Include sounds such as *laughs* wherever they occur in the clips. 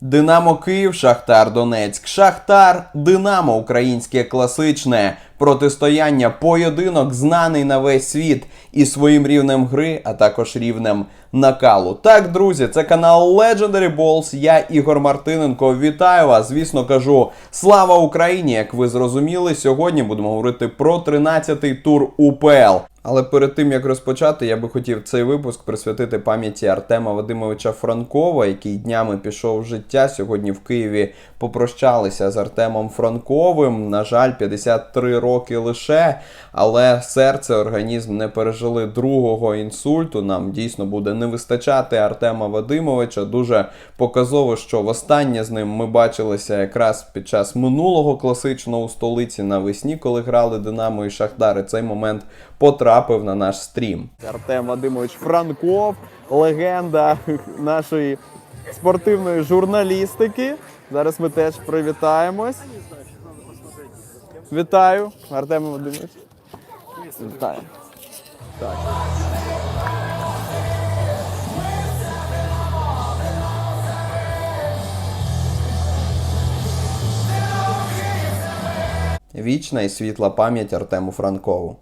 Динамо Київ, Шахтар Донецьк, Шахтар, Динамо українське класичне протистояння, поєдинок знаний на весь світ і своїм рівнем гри, а також рівнем накалу. Так, друзі, це канал Legendary Balls. Я Ігор Мартиненко. Вітаю вас. Звісно, кажу слава Україні! Як ви зрозуміли, сьогодні будемо говорити про 13-й тур УПЛ. Але перед тим як розпочати, я би хотів цей випуск присвятити пам'яті Артема Вадимовича Франкова, який днями пішов в життя. Сьогодні в Києві попрощалися з Артемом Франковим. На жаль, 53 роки лише, але серце, організм не пережили другого інсульту. Нам дійсно буде не вистачати Артема Вадимовича. Дуже показово, що востаннє з ним ми бачилися якраз під час минулого класичного у столиці навесні, коли грали Динамо і Шахтар. І цей момент потрапив на наш стрім. Артем Вадимович Франков, легенда *laughs* нашої спортивної журналістики. Зараз ми теж привітаємось. Вітаю, Артем Вадимович. Вітаю. Так. Вічна і світла пам'ять Артему Франкову.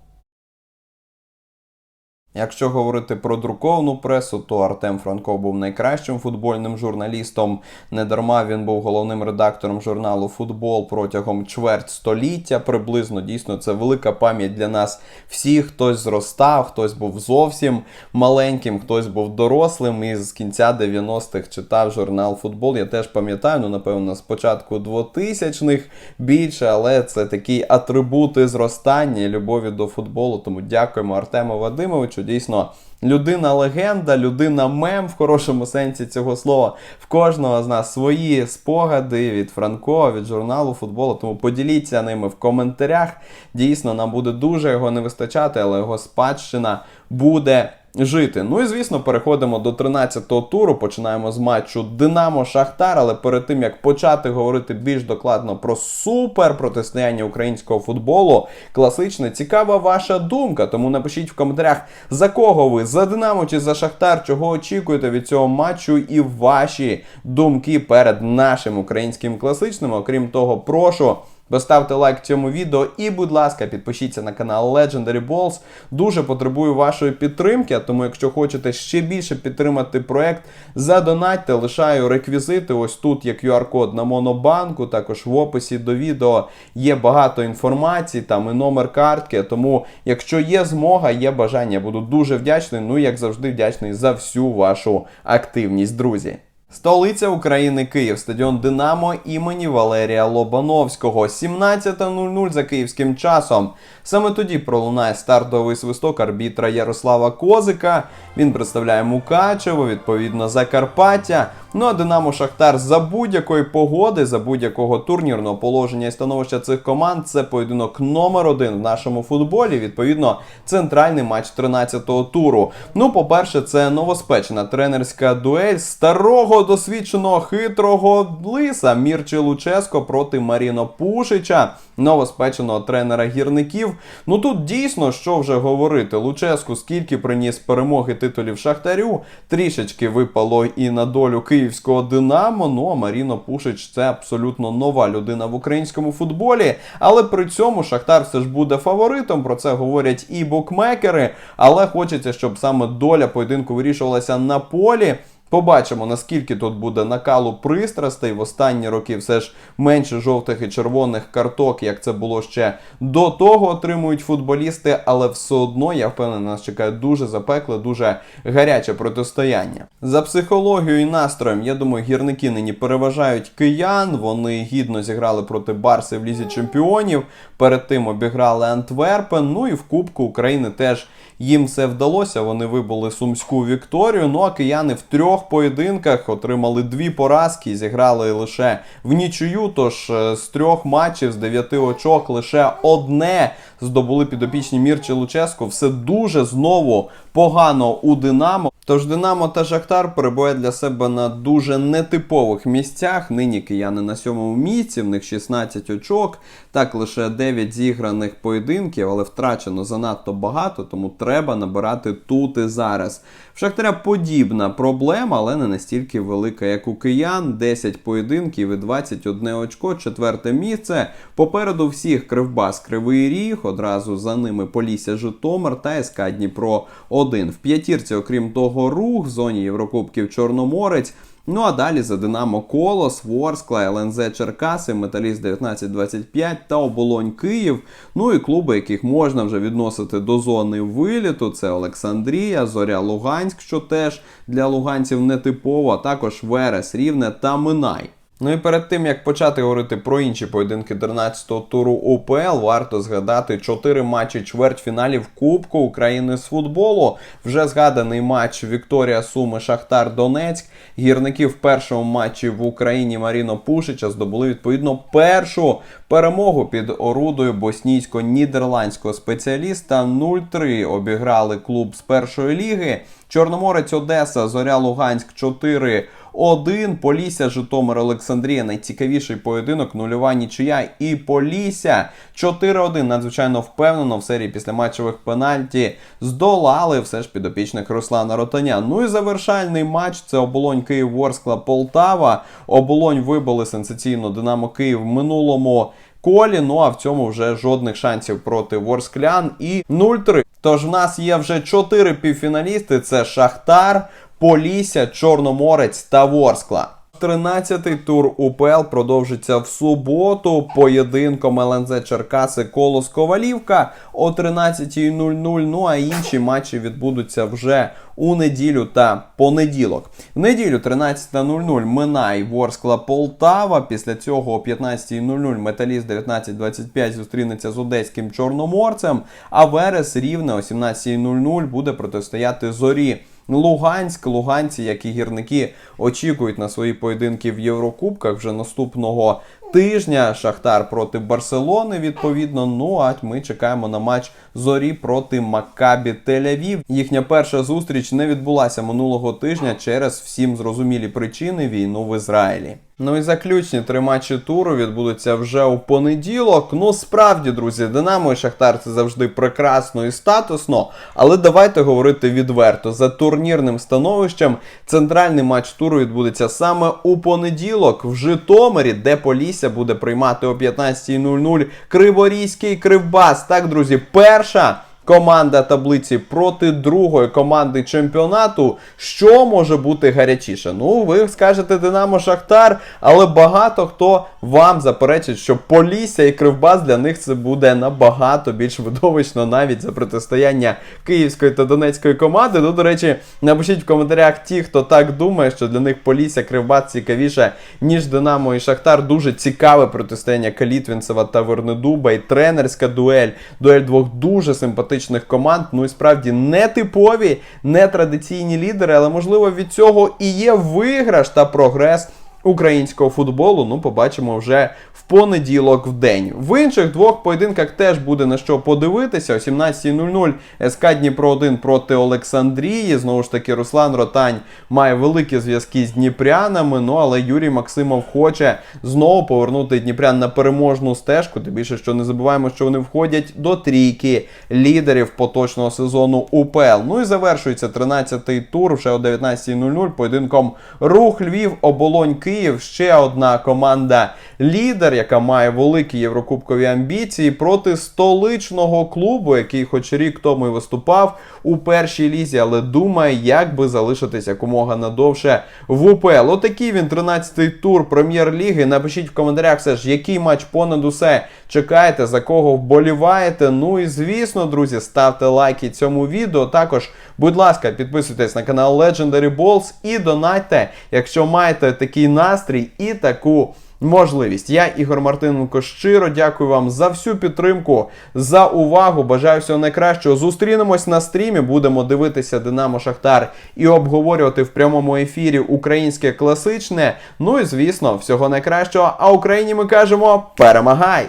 Якщо говорити про друковану пресу, то Артем Франков був найкращим футбольним журналістом. Недарма він був головним редактором журналу Футбол протягом чверть століття. Приблизно дійсно це велика пам'ять для нас всіх. Хтось зростав, хтось був зовсім маленьким, хтось був дорослим і з кінця 90-х читав журнал Футбол. Я теж пам'ятаю, ну напевно, з початку 2000-х більше, але це такі атрибути зростання любові до футболу. Тому дякуємо Артему Вадимовичу. Дійсно, людина легенда, людина мем в хорошому сенсі цього слова. В кожного з нас свої спогади від Франко, від журналу футболу. Тому поділіться ними в коментарях. Дійсно, нам буде дуже його не вистачати, але його спадщина буде. Жити. Ну і звісно, переходимо до 13-го туру. Починаємо з матчу Динамо Шахтар. Але перед тим як почати говорити більш докладно про супер протистояння українського футболу, класичне, цікава ваша думка. Тому напишіть в коментарях, за кого ви за Динамо чи за Шахтар, чого очікуєте від цього матчу, і ваші думки перед нашим українським класичним. Окрім того, прошу. Поставте лайк цьому відео і, будь ласка, підпишіться на канал Legendary Balls. Дуже потребую вашої підтримки, тому, якщо хочете ще більше підтримати проект, задонатьте, лишаю реквізити. Ось тут є QR-код на Монобанку. Також в описі до відео є багато інформації, там і номер картки. Тому, якщо є змога, є бажання, буду дуже вдячний. Ну, як завжди, вдячний за всю вашу активність, друзі. Столиця України Київ, стадіон Динамо імені Валерія Лобановського. 17.00 за київським часом. Саме тоді пролунає стартовий свисток арбітра Ярослава Козика. Він представляє Мукачево, відповідно Закарпаття. Ну а Динамо Шахтар за будь-якої погоди, за будь-якого турнірного положення і становища цих команд. Це поєдинок номер один в нашому футболі. Відповідно, центральний матч 13-го туру. Ну, по-перше, це новоспечена тренерська дуель старого досвідченого хитрого лиса Мірчі Луческо проти Маріно Пушича, новоспеченого тренера гірників. Ну тут дійсно що вже говорити. Луческу скільки приніс перемоги титулів Шахтарю, трішечки випало і на долю київського Динамо. Ну а Маріно Пушич це абсолютно нова людина в українському футболі. Але при цьому Шахтар все ж буде фаворитом. Про це говорять і букмекери. Але хочеться, щоб саме доля поєдинку вирішувалася на полі. Побачимо, наскільки тут буде накалу пристрастей. В останні роки все ж менше жовтих і червоних карток, як це було ще до того, отримують футболісти, але все одно, я впевнений, нас чекає дуже запекле, дуже гаряче протистояння. За психологією і настроєм, я думаю, гірники нині переважають киян. Вони гідно зіграли проти Барси в лізі чемпіонів. Перед тим обіграли Антверпен. Ну і в Кубку України теж їм це вдалося. Вони вибули сумську вікторію. Ну а кияни в трьох поєдинках отримали дві поразки зіграли лише в нічию. Тож е, з трьох матчів, з дев'яти очок, лише одне здобули підопічні Мірчі Луческу. Все дуже знову погано у Динамо. Тож Динамо та Шахтар перебує для себе на дуже нетипових місцях. Нині кияни на сьомому місці, в них 16 очок. Так, лише 9 зіграних поєдинків, але втрачено занадто багато, тому треба набирати тут і зараз. В Шахтаря подібна проблема, але не настільки велика, як у киян. 10 поєдинків і 21 очко, четверте місце. Попереду всіх Кривбас Кривий Ріг, одразу за ними Полісся Житомир та СК Дніпро 1. В п'ятірці, окрім того, рух в зоні Єврокубків Чорноморець. Ну а далі за Динамо Колос, Ворскла, ЛНЗ Черкаси, Металіст 1925 та Оболонь Київ. Ну і клуби, яких можна вже відносити до зони виліту. Це Олександрія, Зоря Луганськ, що теж для луганців нетипово, а також Верес, Рівне та Минай. Ну і перед тим як почати говорити про інші поєдинки 13-го туру УПЛ, варто згадати чотири матчі чвертьфіналів Кубку України з футболу. Вже згаданий матч Вікторія Суми Шахтар Донецьк. Гірники в першому матчі в Україні Маріно Пушича здобули відповідно першу перемогу під орудою боснійсько-нідерландського спеціаліста 0-3 обіграли клуб з першої ліги. Чорноморець Одеса, Зоря Луганськ 4 1. Полісся, Житомир, Олександрія. Найцікавіший поєдинок, нульова нічия і Полісся 4-1. Надзвичайно впевнено в серії після матчових пенальті здолали все ж підопічник Руслана Ротаня. Ну і завершальний матч це оболонь Київ Ворскла Полтава. Оболонь вибили сенсаційно Динамо Київ в минулому. Колі, ну а в цьому вже жодних шансів проти Ворсклян і 0-3. Тож в нас є вже 4 півфіналісти: це Шахтар, Полісся, Чорноморець та Ворскла. 13-й тур УПЛ продовжиться в суботу поєдинком ЛНЗ Черкаси Колос Ковалівка о 13.00. Ну а інші матчі відбудуться вже у неділю та понеділок. В неділю 13.00 Минай Ворскла Полтава. Після цього о 15.00 Металіст 19.25 зустрінеться з одеським чорноморцем. А Верес рівне о 17.00 буде протистояти зорі. Луганськ, луганці, як і гірники, очікують на свої поєдинки в Єврокубках вже наступного тижня. Шахтар проти Барселони, відповідно. Ну а ми чекаємо на матч зорі проти Маккабі Тель-Авів. Їхня перша зустріч не відбулася минулого тижня через всім зрозумілі причини війну в Ізраїлі. Ну і заключні три матчі туру відбудуться вже у понеділок. Ну справді, друзі, Динамо і Шахтар це завжди прекрасно і статусно. Але давайте говорити відверто. За турнірним становищем центральний матч туру відбудеться саме у понеділок в Житомирі, де Полісся буде приймати о 15.00 Криворізький Кривбас. Так, друзі, перша. Команда таблиці проти другої команди чемпіонату. Що може бути гарячіше? Ну, ви скажете Динамо Шахтар, але багато хто вам заперечить, що Полісся і Кривбас для них це буде набагато більш видовищно навіть за протистояння Київської та Донецької команди. Ну, до речі, напишіть в коментарях ті, хто так думає, що для них Полісся Кривбас цікавіше, ніж Динамо і Шахтар. Дуже цікаве протистояння Калітвінцева та Вернедуба і тренерська дуель. Дуель двох дуже симпатичних команд. Ну і справді не типові, не традиційні лідери, але можливо від цього і є виграш та прогрес. Українського футболу, ну, побачимо вже в понеділок в день. В інших двох поєдинках теж буде на що подивитися. О 17.00 СК Дніпро 1 проти Олександрії. Знову ж таки, Руслан Ротань має великі зв'язки з Дніпрянами. Ну але Юрій Максимов хоче знову повернути Дніпрян на переможну стежку. Тим більше, що не забуваємо, що вони входять до трійки лідерів поточного сезону УПЛ. Ну і завершується 13-й тур вже о 19.00 поєдинком Рух Львів, Оболонь Київ. Ще одна команда лідер, яка має великі єврокубкові амбіції проти столичного клубу, який хоч рік тому і виступав у першій лізі, але думає, як би залишитись якомога надовше в УПЛ. Отакий він 13-й тур прем'єр-ліги. Напишіть в коментарях все ж, який матч понад усе чекаєте, за кого вболіваєте. Ну і звісно, друзі, ставте лайки цьому відео. Також, будь ласка, підписуйтесь на канал Legendary Balls і донайте, якщо маєте такий настрій і таку. Можливість. Я, Ігор Мартиненко, щиро дякую вам за всю підтримку, за увагу. Бажаю всього найкращого. Зустрінемось на стрімі. Будемо дивитися Динамо Шахтар і обговорювати в прямому ефірі українське класичне. Ну і звісно, всього найкращого. А Україні ми кажемо перемагай!